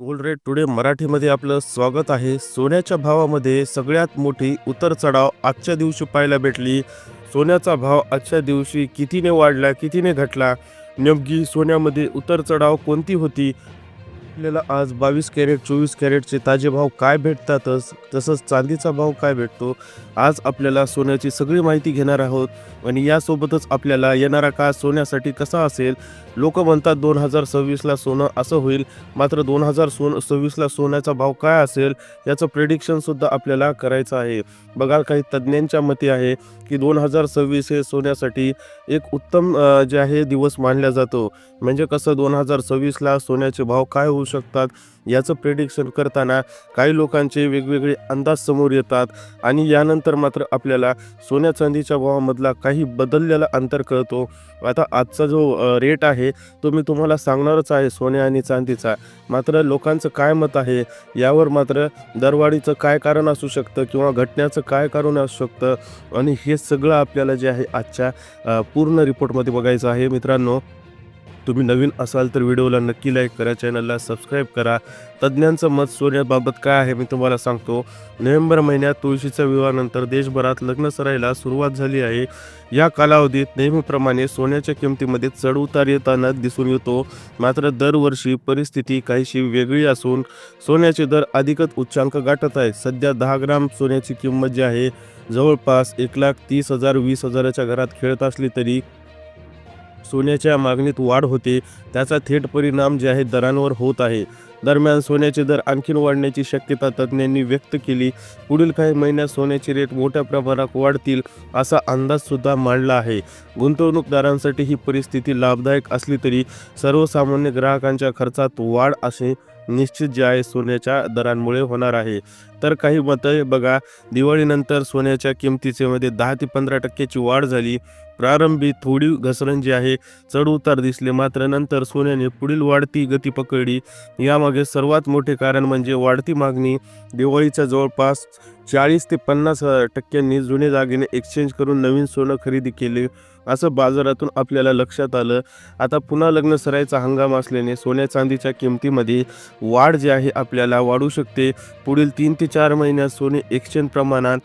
Gold rate today मराठीमध्ये आपलं स्वागत आहे. सोन्याच्या भावामध्ये सगळ्यात मोठी उतर चढाव आजच्या दिवशी पाहायला भेटली. सोन्याचा भाव आजच्या दिवशी कितीने वाढला कितीने घटला? नेमकी सोन्यामध्ये उतर चढाव कोणती होती? आपल्याला आज बावीस कॅरेट चोवीस कॅरेटचे ताजे भाव काय भेटतातच तसंच चांदीचा भाव काय भेटतो आज आपल्याला सोन्याची सगळी माहिती घेणार आहोत. आणि यासोबतच आपल्याला येणारा काळ सोन्यासाठी कसा असेल? लोक म्हणतात दोन हजार सव्वीसला सोनं असं होईल मात्र दोन हजार सोन सव्वीसला सोन्याचा भाव काय असेल याचं प्रेडिक्शनसुद्धा आपल्याला करायचं आहे. बघा काही तज्ज्ञांच्या मते आहे की दोन हजार सव्वीस हे सोन्यासाठी एक उत्तम जे आहे दिवस मानला जातो. म्हणजे कसं दोन हजार सव्वीसला सोन्याचे भाव काय होऊ शकतात. याचं प्रेडिक्शन करताना काही लोकांचे वेगवेगळे अंदाज समोर येतात आणि यानंतर मात्र आपल्याला सोन्या चांदीच्या भावामधला काही बदललेला अंतर कळतो. आता आजचा जो रेट आहे तो मी तुम्हाला सांगणारच आहे सोन्या आणि चांदीचा. मात्र लोकांचं काय मत आहे? यावर मात्र दरवाढीचं काय कारण असू शकतं किंवा घटण्याचं काय कारण असू शकतं? आणि हे सगळं आपल्याला जे आहे आजच्या पूर्ण रिपोर्टमध्ये बघायचं आहे. मित्रांनो तुम्ही नवीन असाल तर व्हिडिओला नक्की लाईक करा चॅनलला सबस्क्राईब करा. तज्ज्ञांचं मत सोन्याबाबत काय आहे मी तुम्हाला सांगतो. नोव्हेंबर महिन्यात तुळशीच्या विवाहानंतर देशभरात लग्न सरायला सुरुवात झाली आहे. या कालावधीत नेहमीप्रमाणे सोन्याच्या किमतीमध्ये चढ उतार येताना दिसून येतो. मात्र दरवर्षी परिस्थिती काहीशी वेगळी असून सोन्याचे दर अधिकच उच्चांक गाठत आहे. सध्या दहा ग्राम सोन्याची किंमत जी आहे जवळपास एक लाख तीस हजार वीस हजाराच्या घरात खेळत असली तरी सोन्याच्या मागणीत वाढ होते. त्याचा थेट परिणाम जे आहे दरांवर होत आहे. दरम्यान सोन्याचे दर आणखीन वाढण्याची शक्यता तज्ज्ञांनी व्यक्त केली. पुढील काही महिन्यात सोन्याचे रेट मोठ्या प्रमाणात वाढतील असा अंदाजसुद्धा मांडला आहे. गुंतवणूकदारांसाठी ही परिस्थिती लाभदायक असली तरी सर्वसामान्य ग्राहकांच्या खर्चात वाढ असे निश्चित जे आहे सोन्याच्या दरांमुळे होणार आहे. तर काही मतं बघा दिवाळीनंतर सोन्याच्या किमतीचेमध्ये दहा ते पंधरा टक्क्याची वाढ झाली. प्रारंभी थोडी घसरण जी आहे. चढ उतार दिसले मात्र नंतर सोन्याने पुढील वाढती गती पकडली. यामागे सर्वात मोठे कारण म्हणजे वाढती मागणी. दिवाळीच्या जवळपास चाळीस ते पन्नास टक्क्यांनी जुने दागिने एक्सचेंज करून नवीन सोनं खरेदी केले. असं बाजारातून आपल्याला लक्षात आलं. आता पुन्हा लग्न सरायचा हंगाम असल्याने सोन्या चांदीच्या किमतीमध्ये वाढ जी आहे आपल्याला वाढू शकते. पुढील तीन ते चार महिन्यात सोने एक्सचेंज प्रमाणात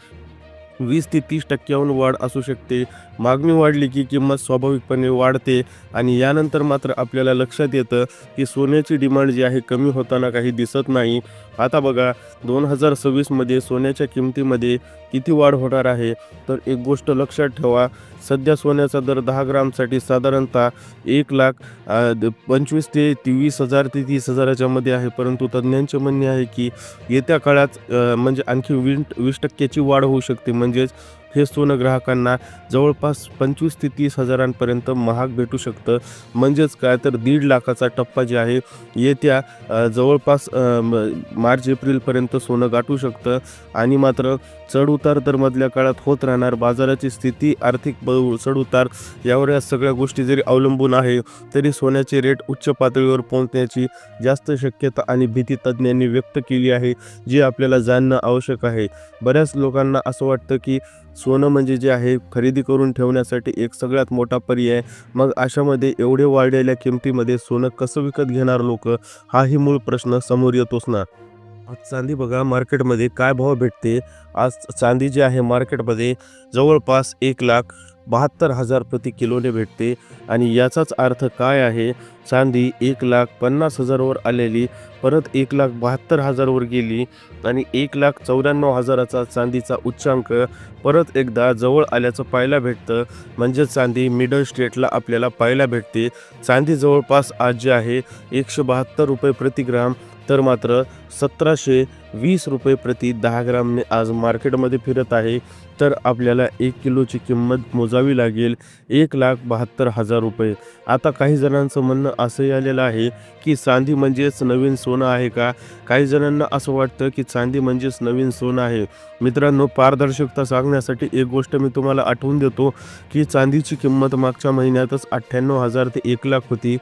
वीस ते तीस टक्क्याहून वाढ असू शकते. मागणी वाढली की किंमत स्वाभाविकपणे वाढते आणि यानंतर मात्र आपल्याला लक्षात येतं की सोन्याची डिमांड जी आहे कमी होताना काही दिसत नाही. आता बघा दोन हजार सव्वीसमध्ये सोन्याच्या किमतीमध्ये किती वाढ होणार आहे? तर एक गोष्ट लक्षात ठेवा सध्या सोन्याचा दर दहा ग्रामसाठी साधारणतः एक लाख द- पंचवीस ते तेवीस हजार ते तीस हजाराच्या मध्ये आहे. परंतु तज्ज्ञांचे म्हणणे आहे की येत्या काळात म्हणजे आणखी वीस वीस टक्क्याची वाढ होऊ शकते. म्हणजेच हे सोनं ग्राहकांना जवळपास पंचवीस ते तीस हजारांपर्यंत महाग भेटू शकतं. म्हणजेच काय तर दीड लाखाचा टप्पा जे आहे येत्या जवळपास मार्च एप्रिलपर्यंत सोनं गाठू शकतं. आणि मात्र चढउतार तर मधल्या काळात होत राहणार. बाजाराची स्थिती आर्थिक ब चढउतार यावर या सगळ्या गोष्टी जरी अवलंबून आहे तरी सोन्याचे रेट उच्च पातळीवर पोहोचण्याची जास्त शक्यता आणि भीती तज्ज्ञांनी व्यक्त केली आहे जी आपल्याला जाणणं आवश्यक आहे. बऱ्याच लोकांना असं वाटतं की सोनं म्हणजे जे आहे खरेदी करून ठेवण्यासाठी एक सगळ्यात मोठा पर्याय. मग अशामध्ये एवढे वाढलेल्या किमतीमध्ये सोनं कसं विकत घेणार लोक? हाही मूळ प्रश्न समोर येतोच ना आज चांदी बघा मार्केटमध्ये काय भाव भेटते? आज चांदी जी आहे मार्केटमध्ये जवळपास एक लाख बहात्तर हजार प्रति किलोने भेटते. आणि याचाच अर्थ काय आहे? चांदी एक लाख पन्नास हजारवर आलेली परत एक लाख बहात्तर हजारवर गेली आणि एक लाख चौऱ्याण्णव हजाराचा चांदीचा उच्चांक परत एकदा जवळ आल्याचं पाहायला भेटतं. म्हणजे चांदी मिडल स्टेटला आपल्याला पाहायला भेटते. चांदी जवळपास आज जे आहे एकशे बहात्तर रुपये प्रतिग्राम तर मात्र सतराशे वीस रुपये प्रति दहा ग्रामने आज मार्केटमध्ये फिरत आहे. तर आपल्याला एक किलोची किंमत मोजावी लागेल. एक लाख बहात्तर हजार रुपये. आता काही जणांचं म्हणणं असंही आलेलं आहे की चांदी म्हणजेच नवीन सोनं आहे का? काही जणांना असं वाटतं की चांदी म्हणजेच नवीन सोनं आहे. मित्रांनो पारदर्शकता सांगण्यासाठी एक गोष्ट मी तुम्हाला आठवून देतो की चांदीची किंमत मागच्या महिन्यातच अठ्ठ्याण्णव हजार ते एक लाख होती.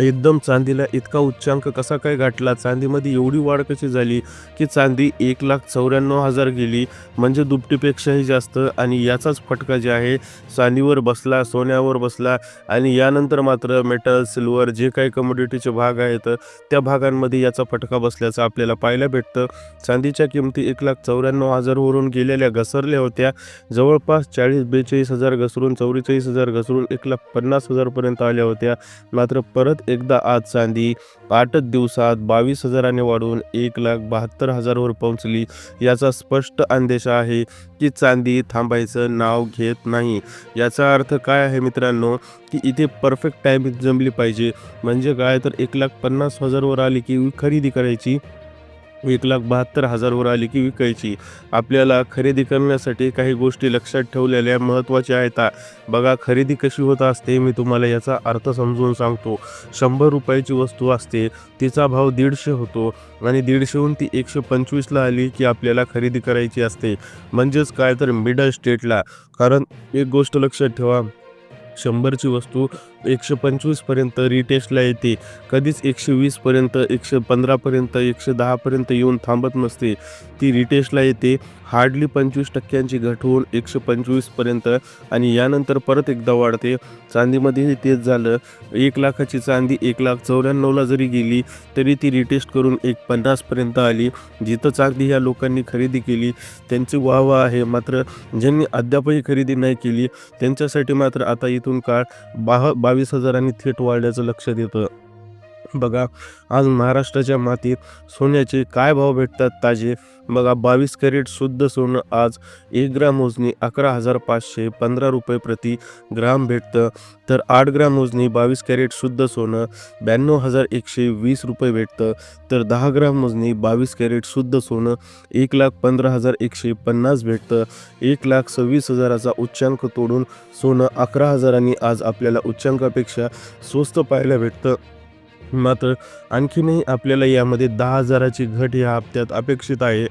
एकदम चांदीला इतका उच्चांक कसा काय गाठला? चांदीमध्ये एवढी वाढ कशी झाली की चांदी एक लाख चौऱ्याण्णव हजार गेली? म्हणजे दुपटीपेक्षाही जास्त आणि याचाच फटका जे आहे चांदीवर बसला सोन्यावर बसला आणि यानंतर मात्र मेटल सिल्वर जे काही कमोडिटीचे भाग आहेत त्या भागांमध्ये याचा फटका बसल्याचं आपल्याला पाहायला भेटतं. चांदीच्या किमती एक लाख चौऱ्याण्णव हजारवरून गेलेल्या घसरल्या होत्या. जवळपास चाळीस बेचाळीस हजार घसरून चौवेचाळीस हजार घसरून एक लाख पन्नास हजारपर्यंत आल्या होत्या. मात्र परत एकदा आज चांदी आठच दिवसात बावीस हजाराने वाढून एक लाख बहात्तर हजारवर पोहोचली. याचा स्पष्ट अंदेशा आहे की चांदी थांबायचं नाव घेत नाही. याचा अर्थ काय आहे मित्रांनो? की इथे परफेक्ट टायमिंग जमली पाहिजे. म्हणजे काय? तर एक लाख पन्नास हजारवर आली की खरेदी करायची एक लाख बहात्तर हजारवर आली की विकायची. आपल्याला खरेदी करण्यासाठी काही गोष्टी लक्षात ठेवलेल्या महत्त्वाच्या आहेत. बघा खरेदी कशी होत असते मी तुम्हाला याचा अर्थ समजून सांगतो. शंभर रुपयाची वस्तू असते तिचा भाव दीडशे होतो आणि दीडशेहून ती एकशे पंचवीसला आली की आपल्याला खरेदी करायची असते. म्हणजेच काय तर मिडल स्टेटला कारण एक गोष्ट लक्षात ठेवा शंभरची वस्तू एकशे पंचवीसपर्यंत रिटेस्टला येते. कधीच एकशे वीसपर्यंत एकशे पंधरापर्यंत एकशे दहापर्यंत येऊन थांबत नसते. ती रिटेस्टला येते. हार्डली पंचवीस टक्क्यांची घट होऊन एकशे पंचवीसपर्यंत आणि यानंतर परत एकदा वाढते. चांदीमध्येही तेच झालं. एक लाखाची चांदी एक लाख चौऱ्याण्णवला जरी गेली तरी ती रिटेस्ट करून एक पन्नासपर्यंत आली. जिथं चांदी ह्या लोकांनी खरेदी केली त्यांची वाहवा आहे. मात्र ज्यांनी अद्यापही खरेदी नाही केली त्यांच्यासाठी मात्र आता इथून काळ बाह बावीस हजारांनी थेट वाढल्याचं लक्षात येतं बघा आज महाराष्ट्राच्या मातीत सोन्याचे काय भाव भेटतात ताजे? बघा बावीस कॅरेट शुद्ध सोनं आज एक ग्राम मोजणी अकरा हजार पाचशे पंधरा रुपये प्रति ग्राम भेटतं. तर आठ ग्राम मोजणी बावीस कॅरेट शुद्ध सोनं ब्याण्णव हजार एकशे वीस रुपये भेटतं. तर दहा ग्राम मोजणी बावीस कॅरेट शुद्ध सोनं एक लाख पंधरा हजार एकशे पन्नास भेटतं. एक लाख सव्वीस हजाराचा उच्चांक तोडून सोनं अकरा हजारांनी आज आपल्याला उच्चांकापेक्षा स्वस्त पाहायला भेटतं. मात्र आणखीनही आपल्याला यामध्ये दहा हजाराची घट या हप्त्यात अपेक्षित आहे.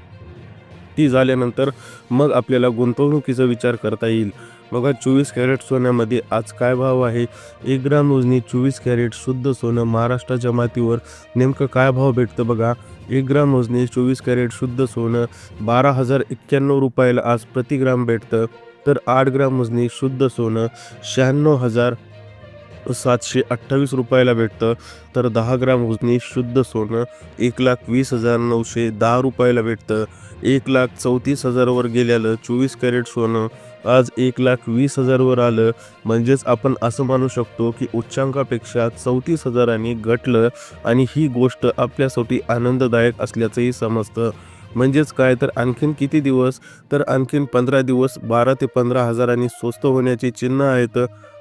ती झाल्यानंतर मग आपल्याला गुंतवणुकीचा विचार करता येईल. बघा चोवीस कॅरेट सोन्यामध्ये आज काय भाव आहे? एक ग्राम मोजणी चोवीस कॅरेट शुद्ध सोनं महाराष्ट्राच्या मातीवर नेमकं काय भाव भेटतं बघा? एक ग्राम मोजणी चोवीस कॅरेट शुद्ध सोनं बारा हजार एक्क्याण्णव रुपयाला आज प्रति ग्राम भेटतं. तर आठ ग्राम मोजणी शुद्ध सोनं शहाण्णव हजार सातशे अठ्ठावीस रुपयाला भेटतं. तर दहा ग्राम उजनी शुद्ध सोनं एक लाख वीस हजार नऊशे दहा रुपयाला भेटतं. एक लाख चौतीस हजारवर गेल्यालं चोवीस कॅरेट सोनं आज एक लाख वीस हजारवर आलं. म्हणजेच आपण असं मानू शकतो की उच्चांकापेक्षा चौतीस हजारांनी घटलं आणि ही गोष्ट आपल्यासाठी आनंददायक असल्याचंही समजतं. म्हणजेच काय तर आणखीन किती दिवस? तर आणखीन पंधरा दिवस बारा ते पंधरा हजारांनी स्वस्त होण्याची चिन्ह आहेत.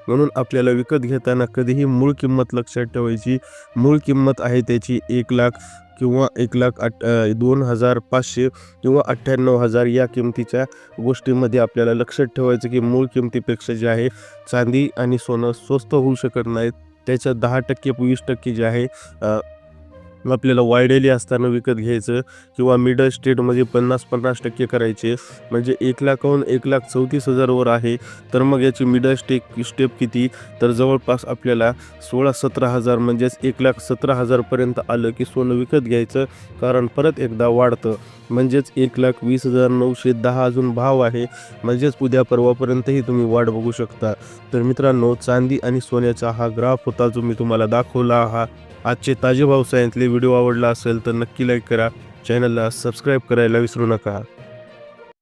म्हणून आपल्याला विकत घेताना कधीही मूळ किंमत लक्षात ठेवायची. मूळ किंमत आहे त्याची एक लाख किंवा एक लाख आठ दोन हजार पाचशे किंवा अठ्ठ्याण्णव हजार या किमतीच्या गोष्टीमध्ये आपल्याला लक्षात ठेवायचं की मूळ किमतीपेक्षा जे आहे चांदी आणि सोनं स्वस्त होऊ शकत नाहीत. त्याच्या दहा टक्के वीस टक्के जे आहे आपल्याला वायडेली असताना विकत घ्यायचं किंवा मिडल स्टेटमध्ये पन्नास पन्नास टक्के करायचे म्हणजे एक लाखाहून एक लाख चौतीस हजारवर आहे तर मग याची मिडल स्टेक स्टेप किती? तर जवळपास आपल्याला सोळा सतरा हजार म्हणजेच एक लाख सतरा हजारपर्यंत आलं की सोनं विकत घ्यायचं कारण परत एकदा वाढतं. म्हणजेच एक लाख वीस हजार नऊशे दहा अजून भाव आहे म्हणजेच उद्या परवापर्यंतही तुम्ही वाढ बघू शकता. तर मित्रांनो चांदी आणि सोन्याचा हा ग्राफ होता जो मी तुम्हाला दाखवला हा. आजचे ताजे भाव व्हिडिओ आवडला असेल तर नक्की लाईक करा. चॅनलला सबस्क्राईब करायला विसरू नका.